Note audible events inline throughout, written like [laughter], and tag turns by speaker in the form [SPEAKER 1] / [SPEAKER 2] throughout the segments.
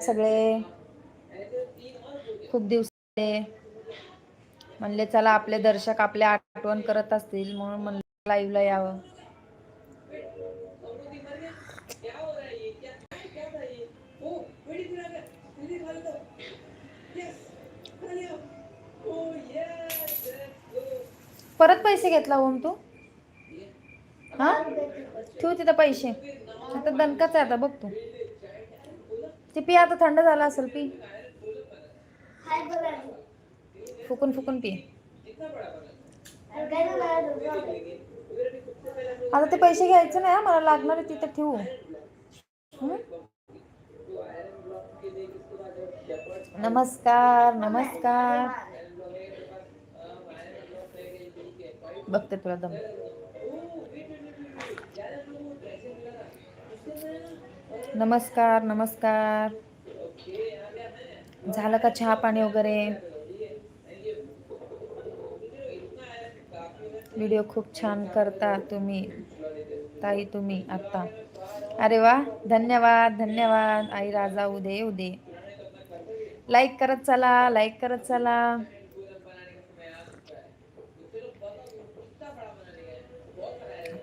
[SPEAKER 1] सगळे खूप दिवस म्हणले चला आपले दर्शक आपले आठवण करत असतील. म्हणून म्हणलं लाईव्हला यावं. परत पैसे घेतला ओम तू? हा? ठेव तिथं पैसे. आता दणकाच आहे आता बघ तू. ती पी आता थंड झाला असेल पी. फुकून फुकून पी. आता ते पैसे घ्यायचे नाही हा, मला लागणार आहे तिथे ठेवू. नमस्कार नमस्कार. बघते तुला दम. नमस्कार नमस्कार. झालं का चहा पाणी वगैरे? व्हिडिओ खूप छान करता तुम्ही ताई तुम्ही आता. अरे वा धन्यवाद धन्यवाद. आई राजा उदे उदे. लाईक करत चला लाईक करत चला.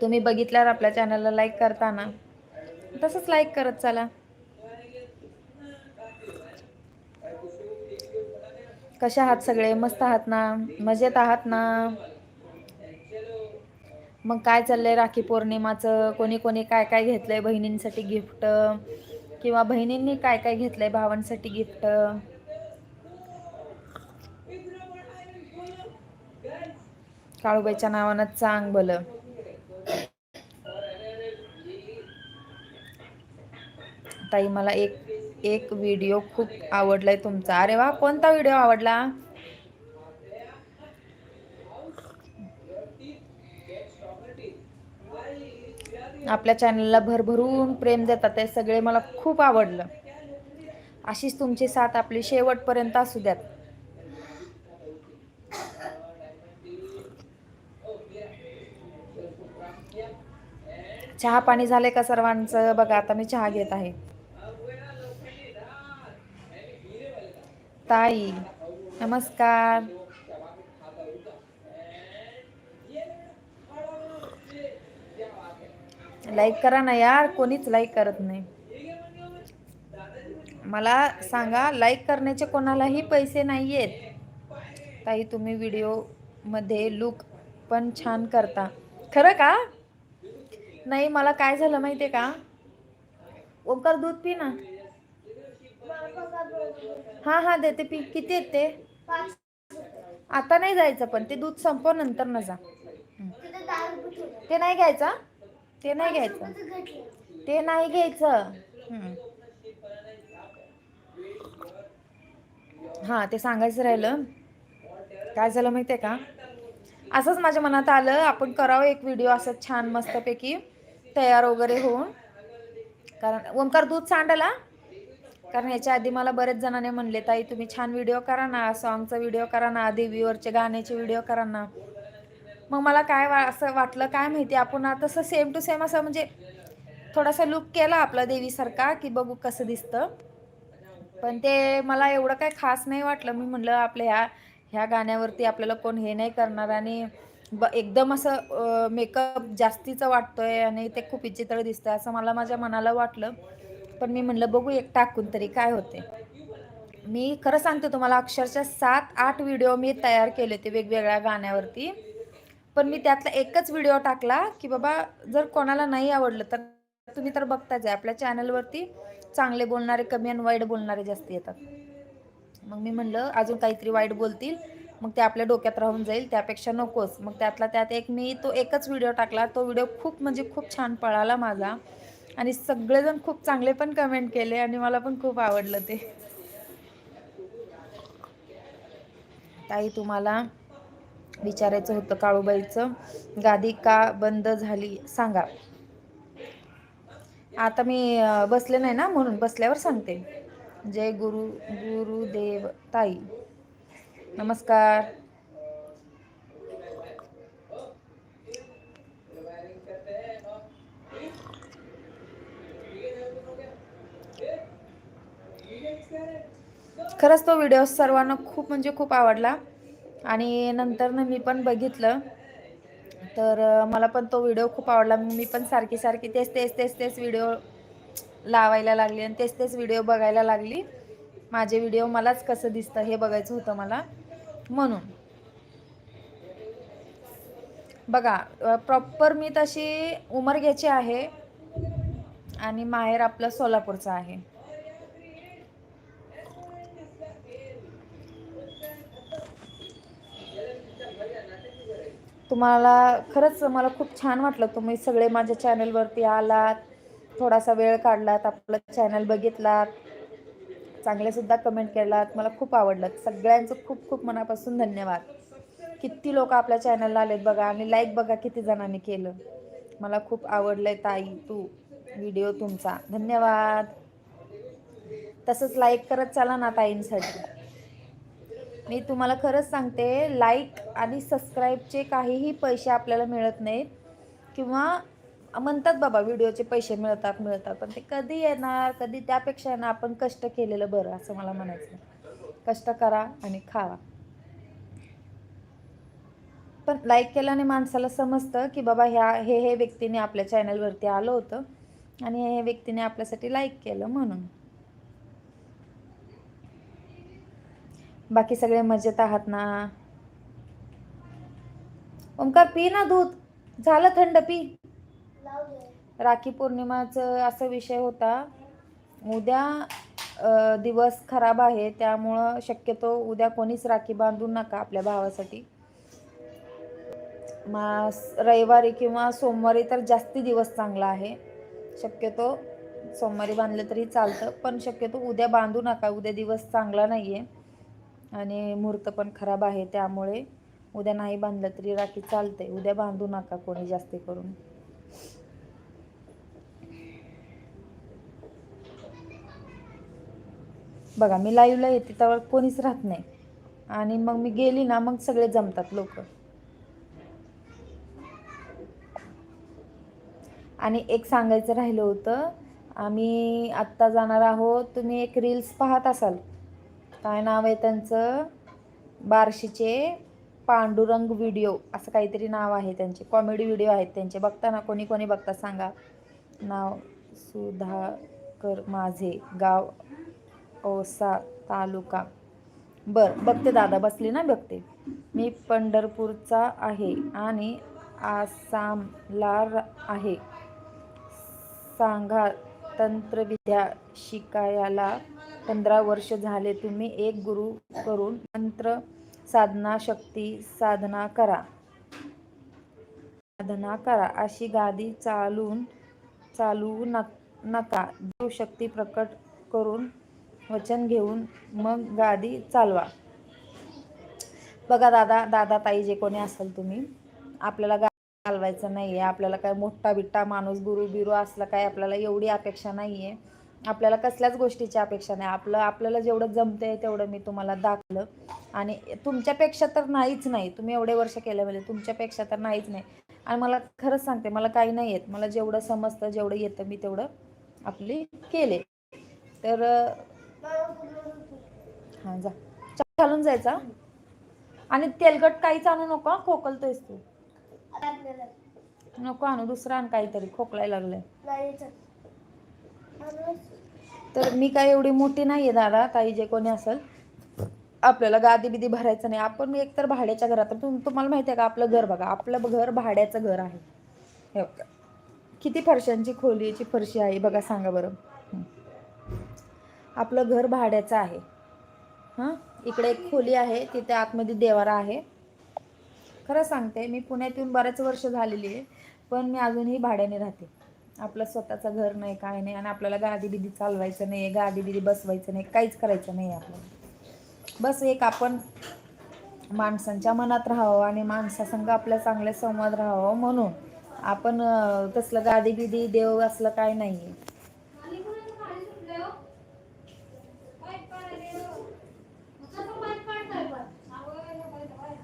[SPEAKER 1] तुम्ही बघितल्यावर आपल्या चॅनलला लाईक करता ना तसंच लाईक करत चला. कशा आहात सगळे? मस्त आहात ना? मजेत आहात ना? मग काय चाललंय राखी पौर्णिमाचं? कोणी कोणी काय काय घेतलंय बहिणींसाठी गिफ्ट किंवा बहिणींनी काय काय घेतलंय भावांसाठी गिफ्ट काळूबाईच्या नावानं चांग भलं. ताई मला एक एक व्हिडिओ खूप आवडलाय तुमचा. अरे वा कोणता व्हिडिओ आवडला? आपल्या चॅनलला भरभरून प्रेम देतात ते सगळे मला खूप आवडलं. अशीच तुमची साथ आपली शेवटपर्यंत असू द्यात. चहा पाणी झाले का सर्वांचं? बघा आता मी चहा घेत आहे. ताई नमस्कार. लाईक करा ना यार कोणीच लाईक करत नाही. मला सांगा लाईक करण्याचे कोणालाही पैसे नाही आहेत ताई तुम्ही व्हिडिओमध्ये लुक पण छान करता. खरं का? नाही मला काय झालं माहिती आहे का? ओकर दूध पी ना. हां हां देते. पी किती येते आता नाही जायचं पण. ते दूध संपव नंतर न जा. ते नाही घ्यायचं ते नाही घ्यायचं. ते नाही घ्यायचं. हां. ते सांगायचं राहिलं. काय झालं माहिती आहे का? असंच माझ्या मनात आलं. आपण करावं एक व्हिडिओ असं छान मस्तपैकी तयार वगैरे होऊन. कारण ओंकार दूध सांडाला कारण याच्या आधी मला बरेच जणांनी म्हणले ताई तुम्ही छान व्हिडिओ करा ना सॉंगचा व्हिडिओ करा ना देवीवरचे गाण्याचे व्हिडिओ करा ना. मग मला काय वा असं वाटलं काय माहिती आपण आता तसं सेम टू सेम असं म्हणजे थोडासा लुक केला आपला देवीसारखा की बघू कसं दिसतं. पण ते मला एवढं काय खास नाही वाटलं. मी म्हणलं आपल्या ह्या ह्या गाण्यावरती आपल्याला कोण हे नाही करणार आणि ब एकदम असं मेकअप जास्तीचं वाटतोय आणि ते खूप विचित्र दिसतंय असं मला माझ्या मनाला वाटलं. पण मी म्हणलं बघू एक टाकून तरी काय होते मी खरं सांगते तुम्हाला अक्षरशः सात आठ व्हिडिओ मी तयार केले होते वेगवेगळ्या गाण्यावरती. पण मी त्यातला एकच व्हिडिओ टाकला की बाबा जर कोणाला नाही आवडलं तर तुम्ही तर बघताच आहे. आपल्या चॅनलवरती चांगले बोलणारे कमी आणि वाईट बोलणारे जास्त येतात. मग मी म्हणलं अजून काहीतरी वाईट बोलतील मग ते आपल्या डोक्यात राहून जाईल त्यापेक्षा नकोच मग त्यातला त्यात एक मी तो एकच व्हिडिओ टाकला. तो व्हिडिओ खूप म्हणजे खूप छान पळाला माझा. आणि सगळेजण खूप चांगले पण कमेंट केले आणि मला पण खूप आवडलं ते. ताई तुम्हाला विचारायचं होतं काळूबाईचं. गादी का बंद झाली? सांगा. आता मी बसले नाही ना म्हणून बसल्यावर सांगते. जय गुरु गुरुदेव ताई. नमस्कार. खरंच तो व्हिडिओ सर्वांना खूप म्हणजे खूप आवडला. आणि नंतरनं मी पण बघितलं. तर मला पण तो व्हिडिओ खूप आवडला. मी पण सारखी सारखी तेच तेच तेच तेच व्हिडिओ लावायला लागली आणि तेच तेच व्हिडिओ बघायला लागली. माझे व्हिडिओ मलाच कसं दिसतं हे बघायचं होतं मला. म्हणून. बघा प्रॉपर मी तशी उमरग्याची आहे. आणि माहेर आपलं सोलापूरचं आहे. तुम्हाला खरंच मला खूप छान वाटलं. तुम्ही सगळे माझ्या चॅनलवरती आलात. थोडासा वेळ काढलात. आपलं चॅनल बघितलात. चांगलेसुद्धा कमेंट केलात. मला खूप आवडलं. सगळ्यांचं खूप खूप मनापासून धन्यवाद. किती लोक आपल्या चॅनलला आलेत बघा आणि लाईक बघा किती जणांनी केलं. मला खूप आवडलंय ताई तू व्हिडिओ तुमचा. धन्यवाद. तसंच लाईक करत चला ना ताईंसाठी. मी तुम्हाला खरंच सांगते लाईक आणि सबस्क्राईबचे काहीही पैसे आपल्याला मिळत नाहीत. किंवा म्हणतात बाबा व्हिडिओचे पैसे मिळतात मिळतात पण ते कधी येणार कधी त्यापेक्षा ना आपण कष्ट केलेलं बरं असं मला म्हणायचं कष्ट करा आणि खावा. पण लाईक केल्याने माणसाला समजतं की बाबा ह्या हे हे व्यक्तीने आपल्या चॅनलवरती आलं होतं आणि हे हे व्यक्तीने आपल्यासाठी लाईक केलं म्हणून. बाकी सगळे मजेत आहात ना? ओमकार पी ना दूध. झालं थंड पी. राखी पौर्णिमाचं असा विषय होता. उद्या दिवस खराब आहे त्यामुळं शक्यतो उद्या कोणीच राखी बांधू नका आपल्या भावासाठी. मा रविवारी किंवा सोमवारी तर जास्ती दिवस चांगला आहे. शक्यतो सोमवारी बांधलं तरी चालतं पण शक्यतो उद्या बांधू नका. उद्या दिवस चांगला नाही आहे आणि मुहूर्त पण खराब आहे त्यामुळे उद्या नाही बांधलं तरी राखी चालते उद्या बांधू नका कोणी जास्ती करून. बघा मी लाईव्हला येते त्यावर कोणीच राहत नाही. आणि मग मी गेली ना मग सगळे जमतात लोक. आणि एक सांगायचं राहिलं होतं आम्ही आत्ता जाणार आहोत तुम्ही एक रील्स पाहत असाल. काय नाव आहे त्यांचं? बार्शीचे पांडुरंग व्हिडिओ असं काहीतरी नाव आहे त्यांचे. कॉमेडी व्हिडिओ आहेत त्यांचे. बघता ना कोणी कोणी बघता सांगा. नाव सुधाकर माझे गाव औसा तालुका. बर बघते दादा बसली ना? बघते. मी पंढरपूरचा आहे आणि आसामला आहे. सांगा तंत्रविद्या शिकायला पंधरा वर्ष झाले तुम्ही एक गुरु करून मंत्र साधना शक्ती साधना करा. साधना करा. अशी गादी चालून चालवू नक नका. देवशक्ती प्रकट करून वचन घेऊन मग गादी चालवा. बघा दादा दादा ताई जे कोणी असाल तुम्ही आपल्याला गाडी चालवायचं नाही आहे आपल्याला काय मोठा बिट्टा माणूस गुरु बिरू असला काय आपल्याला एवढी अपेक्षा नाही आहे आपल्याला कसल्याच गोष्टीची अपेक्षा नाही. आपलं आपल्याला जेवढं जमतंय तेवढं मी तुम्हाला दाखवलं. आणि तुमच्यापेक्षा तर नाहीच नाही. तुम्ही एवढे वर्ष केले म्हणजे तुमच्यापेक्षा तर नाहीच नाही. आणि मला खरंच सांगते मला काही नाही येत. मला जेवढं समजतं जेवढं येतं मी तेवढं आपली केले. तर
[SPEAKER 2] हा
[SPEAKER 1] हां जा घालून जायचा. आणि तेलकट काहीच आणू नको खोकलतोयस तू. नको आणू दुसरं आण काहीतरी. खोकलाय लागलंय. तर मी काय एवढी मोठी नाही आहे दादा ताई जे कोणी असेल आपल्याला गादी बिदी भरायचं नाही. आपण एकतर भाड्याच्या घरात तुम तुम्हाला माहिती आहे का आपलं घर बघा आपलं घर भाड्याचं घर आहे. हे बघा. किती फरशांची खोलीची फरशी आहे बघा सांगा बरं. आपलं घर भाड्याचं आहे. हां? इकडे एक खोली आहे तिथे आतमध्ये देवारा आहे. खरं सांगते मी पुण्यात येऊन बरेच वर्ष झालेली आहे पण मी अजूनही भाड्याने राहते. आपलं स्वतःचं घर नाही काय नाही आणि आपल्याला गादी बिदी चालवायचं नाही गादी बिदी बसवायचं नाही काहीच करायचं नाही आपल्याला. बस एक आपण माणसांच्या मनात राहावं आणि माणसासंग आपल्या चांगले संवाद राहावं म्हणून. आपण तसलं गादी बिदी देव असलं काय नाही.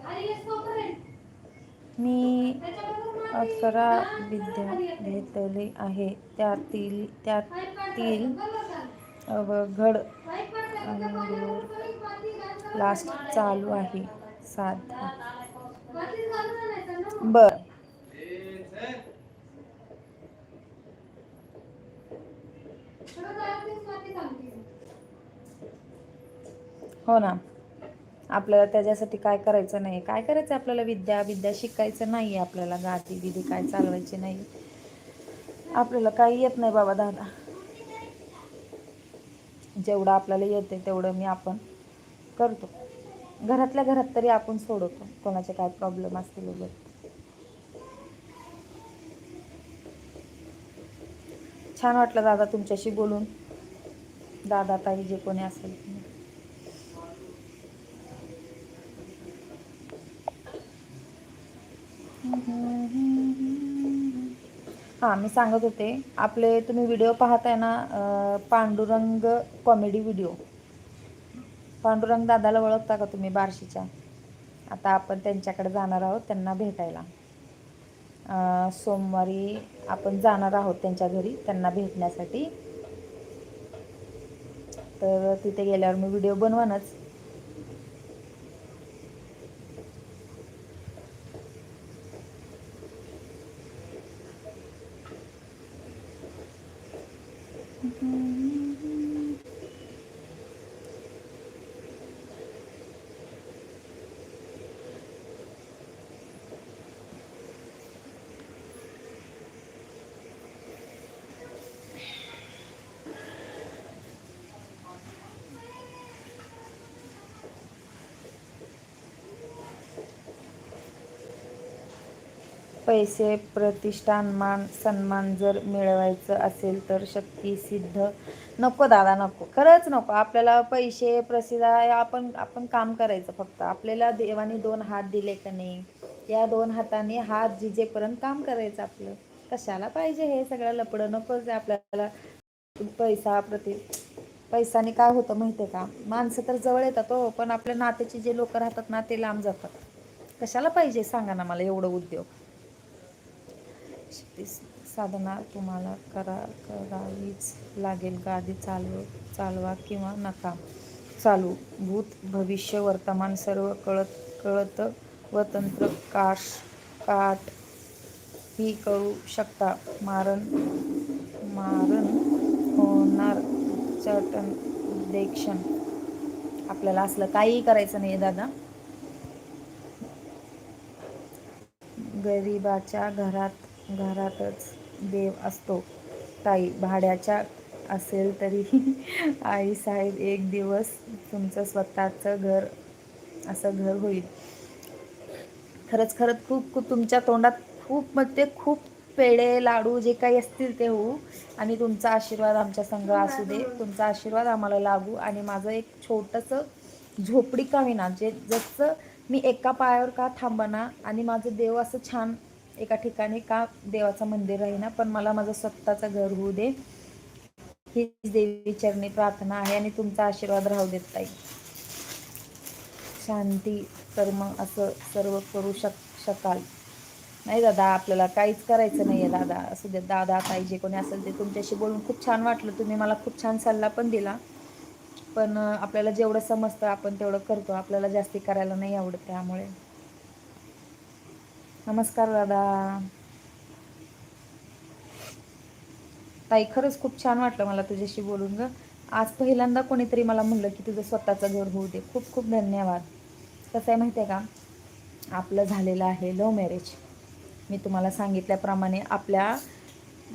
[SPEAKER 1] आहे मी अकरा विद्या घेतली आहे. त्यातील त्यातील अवघड लास्ट चालू आहे. साधा बर. हो ना. आपल्याला त्याच्यासाठी काय करायचं नाही? काय करायचं आपल्याला विद्या? विद्या शिकायचं नाही आपल्याला. गाती बिधी काय चालवायची नाही. आपल्याला काही येत नाही बाबा दादा. जेवढं आपल्याला येते तेवढं मी आपण करतो. घरातल्या घरात तरी आपण सोडवतो. कोणाचे काय प्रॉब्लेम असतील वगैरे छान वाटलं दादा तुमच्याशी बोलून. दादा ताई जे कोणी असेल. हां मी सांगत होते. आपले तुम्ही व्हिडिओ पाहताय ना पांडुरंग कॉमेडी व्हिडिओ पांडुरंग दादाला ओळखता का तुम्ही बार्शीच्या? आता आपण त्यांच्याकडे जाणार आहोत त्यांना भेटायला. सोमवारी आपण जाणार आहोत त्यांच्या घरी त्यांना भेटण्यासाठी. तर तिथे गेल्यावर मी व्हिडिओ बनवानच पैसे प्रतिष्ठान मान सन्मान जर मिळवायचं असेल तर शक्ती सिद्ध. नको दादा नको. खरंच नको. आपल्याला पैसे प्रसिद्ध आपण आपण काम करायचं फक्त. आपल्याला देवाने दोन हात दिले का नाही? या दोन हाताने हात जिजेपर्यंत काम करायचं आपलं. कशाला पाहिजे हे सगळं लपडं? नकोच जे आपल्याला पैसा प्रति पैसाने काय होतं माहिती आहे का? माणसं तर जवळ येतात हो पण आपल्या नात्याचे जे लोक राहतात ना ते लांब जातात. कशाला पाहिजे? सांगा ना मला एवढं उद्योग. शक्ती साधना तुम्हाला करा करावीच लागेल गादी चालव चालवा किंवा नका. चालू. भूत भविष्य वर्तमान सर्व कळत कळत व तंत्र काश काट ही करू शकता. मारण मारण होणार चटन उद्देक्षण. आपल्याला असलं काहीही करायचं नाही दादा. गरिबाच्या घरात घरातच देव असतो. ताई भाड्याच्या असेल तरी. [laughs] आई साहेब एक दिवस तुमचं स्वतःचं घर असं घर होईल. खरंच खरंच खूप खूप तुमच्या तोंडात खूप म्हणजे खूप पेढे लाडू जे काही असतील ते होऊ. आणि तुमचा आशीर्वाद आमच्या संघ असू दे. तुमचा आशीर्वाद आम्हाला लागू. आणि माझं एक छोटंसं झोपडी का विना जे जसं मी एका पायावर का थांबना आणि माझं देव असं छान एका ठिकाणी का देवाचं मंदिर राहीना पण मला माझं स्वतःचं घर होऊ दे. हीच देवी चरणी प्रार्थना आहे आणि तुमचा आशीर्वाद राहू देत ताई. शांती कर्म असं सर्व करू शक शकाल. नाही दादा आपल्याला काहीच करायचं नाही आहे दादा. असू दे दादा ताई जे कोणी असेल ते तुमच्याशी बोलून खूप छान वाटलं. तुम्ही मला खूप छान सल्ला पण दिला. पण आपल्याला जेवढं समजतं आपण तेवढं करतो. आपल्याला जास्ती करायला नाही आवडत त्यामुळे. नमस्कार दादा. ताई खरंच खूप छान वाटलं मला तुझ्याशी बोलून ग. आज पहिल्यांदा कोणीतरी मला म्हणलं की तुझं स्वतःचं घर होऊ दे. खूप खूप धन्यवाद. कसं आहे माहिती आहे का? आपलं झालेलं आहे लव्ह मॅरेज मी तुम्हाला सांगितल्याप्रमाणे आपल्या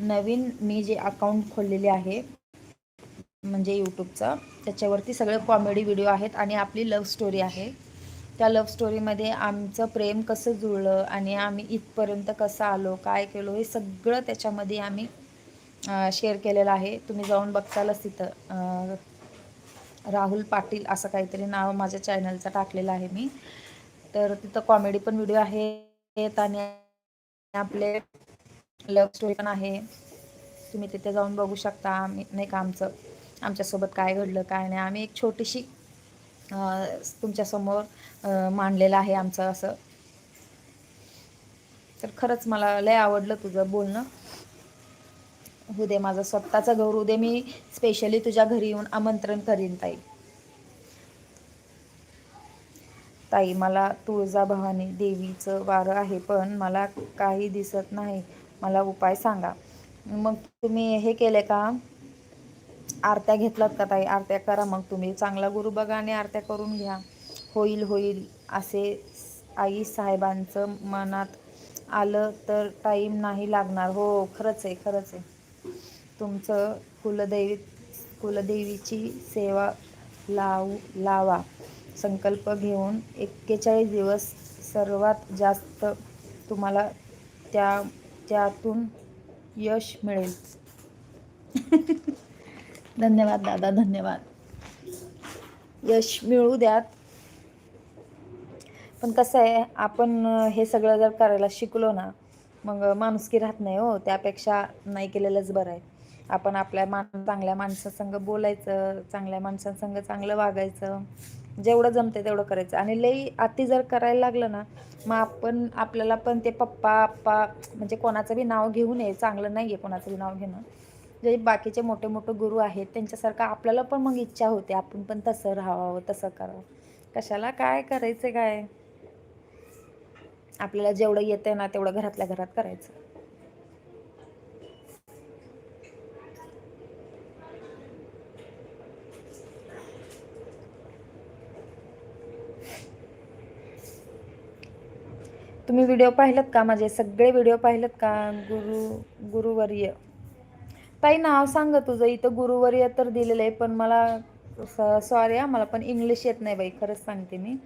[SPEAKER 1] नवीन मी जे अकाउंट खोललेले आहे म्हणजे यूट्यूबचं त्याच्यावरती सगळे कॉमेडी व्हिडिओ आहेत आणि आपली लव्ह स्टोरी आहे. त्या लव्ह स्टोरीमध्ये आमचं प्रेम कसं जुळलं आणि आम्ही इथपर्यंत कसं आलो काय केलो हे सगळं त्याच्यामध्ये आम्ही शेअर केलेलं आहे. तुम्ही जाऊन बघतालच तिथं. राहुल पाटील असं काहीतरी नाव माझ्या चॅनलचं टाकलेलं आहे मी. तर तिथं कॉमेडी पण व्हिडिओ आहेत आणि आपले लव्ह स्टोरी पण आहे. तुम्ही तिथे जाऊन बघू शकता. आम्ही नाही का आमचं आमच्यासोबत काय घडलं काय नाही. आम्ही एक छोटीशी तुमच्यासमोर मांडलेलं आहे आमचं असं. तर खरंच मला लय आवडलं तुझं बोलणं. उदे दे माझं स्वतःचं घर उदे मी स्पेशली तुझ्या घरी येऊन आमंत्रण करीन ताई. ताई मला तुळजाभवानी देवीचं वारं आहे पण मला काही दिसत नाही. मला उपाय सांगा. मग तुम्ही हे केले का? आरत्या घेतलात का ताई? आरत्या करा मग तुम्ही. चांगला गुरु बघा आणि आरत्या करून घ्या. होईल होईल असे आई साहेबांचं मनात आलं तर टाईम नाही लागणार. हो खरंच आहे खरंच आहे. तुमचं कुलदैवी कुलदेवीची सेवा लावू लावा. संकल्प घेऊन एक्केचाळीस दिवस सर्वात जास्त तुम्हाला त्या त्यातून यश मिळेल. [laughs] धन्यवाद दादा धन्यवाद. यश मिळू द्यात. पण कसं आहे आपण हे सगळं जर करायला शिकलो ना मग माणुसकी राहत नाही हो. त्यापेक्षा नाही केलेलंच बरं आहे. आपण आपल्या मान चांगल्या माणसासंग बोलायचं चांगल्या माणसांसंग चांगलं वागायचं. जेवढं जमते तेवढं करायचं. आणि लई अति जर करायला लागलं ना मग आपण आपल्याला पण ते पप्पा आप्पा म्हणजे कोणाचं बी नाव घेऊ नये चांगलं नाही आहे कोणाचं बी नाव घेणं. जे बाकीचे मोठे मोठे गुरु आहेत त्यांच्यासारखं आपल्याला पण मग इच्छा होते आपण पण तसं राहावं तसं करावं. कशाला काय करायचं काय? आपल्याला जेवढं येतंय ना तेवढं घरातल्या घरात करायचं. तुम्ही व्हिडिओ पाहिलात का? माझे सगळे व्हिडिओ पाहिलत का? गुरु गुरुवर्य. ताई नाव सांग तुझं. इथं गुरुवर्य तर दिलेलं आहे पण मला सॉरी हा मला पण इंग्लिश येत नाही बाई खरंच सांगते मी.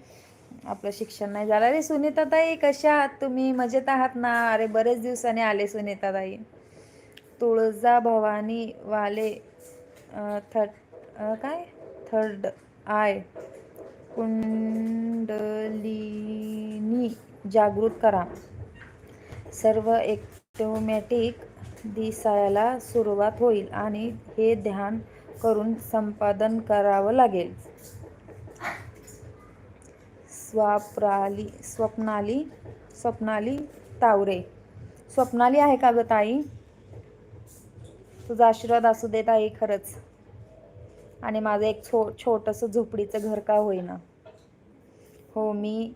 [SPEAKER 1] आपलं शिक्षण नाही झालं. अरे सुनीता ताई कशा आहात तुम्ही? मजेत आहात ना? अरे बरेच दिवसाने आले सुनीता ताई. तुळजा भवानी वाले थट थर्ड काय? थर्ड आय कुंडलिनी जागृत करा. सर्व एक्टोमॅटिक दिसायला सुरुवात होईल आणि हे ध्यान करून संपादन करावं लागेल. स्वाप्राली स्वप्नाली स्वप्नाली तावरे. स्वप्नाली आहे का गं ताई? तुझा आशीर्वाद असू दे ताई खरंच. आणि माझं एक छो छोटंसं झोपडीचं घर का होईना. हो मी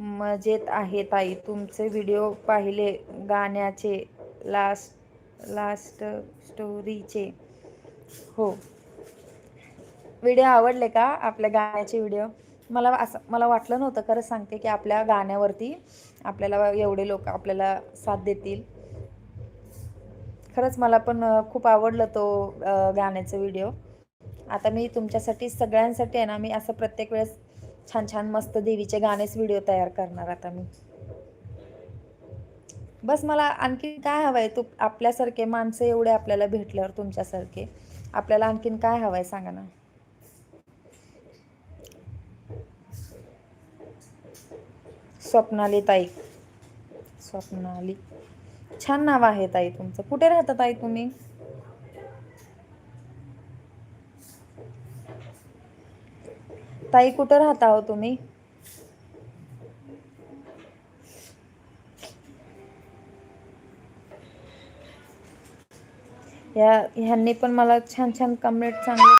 [SPEAKER 1] मजेत आहे ताई. तुमचे व्हिडिओ पाहिले गाण्याचे. लास्ट लास्ट स्टोरीचे हो. व्हिडिओ आवडले का आपल्या गाण्याचे व्हिडिओ मला असं मला वाटलं नव्हतं खरंच सांगते की आपल्या गाण्यावरती आपल्याला एवढे लोक आपल्याला साथ देतील. खरंच मला पण खूप आवडलं तो गाण्याचं गाण्याचा व्हिडिओ आता मी तुमच्यासाठी सगळ्यांसाठी आहे ना मी असं प्रत्येक वेळेस छान छान मस्त देवीचे गाणेच व्हिडिओ तयार करणार आता मी. बस मला आणखी काय हवं आहे तू आपल्यासारखे माणसं एवढे आपल्याला भेटल्यावर तुमच्यासारखे. आपल्याला आणखीन काय हवं आहे सांगा ना? स्वप्नाली ताई. स्वप्नाली. छान नाव आहे ताई तुमचं. कुठे राहता ताई तुम्ही? ताई कुठं राहता हो तुम्ही? या ह्यांनी पण मला छान छान कमेंट चांगले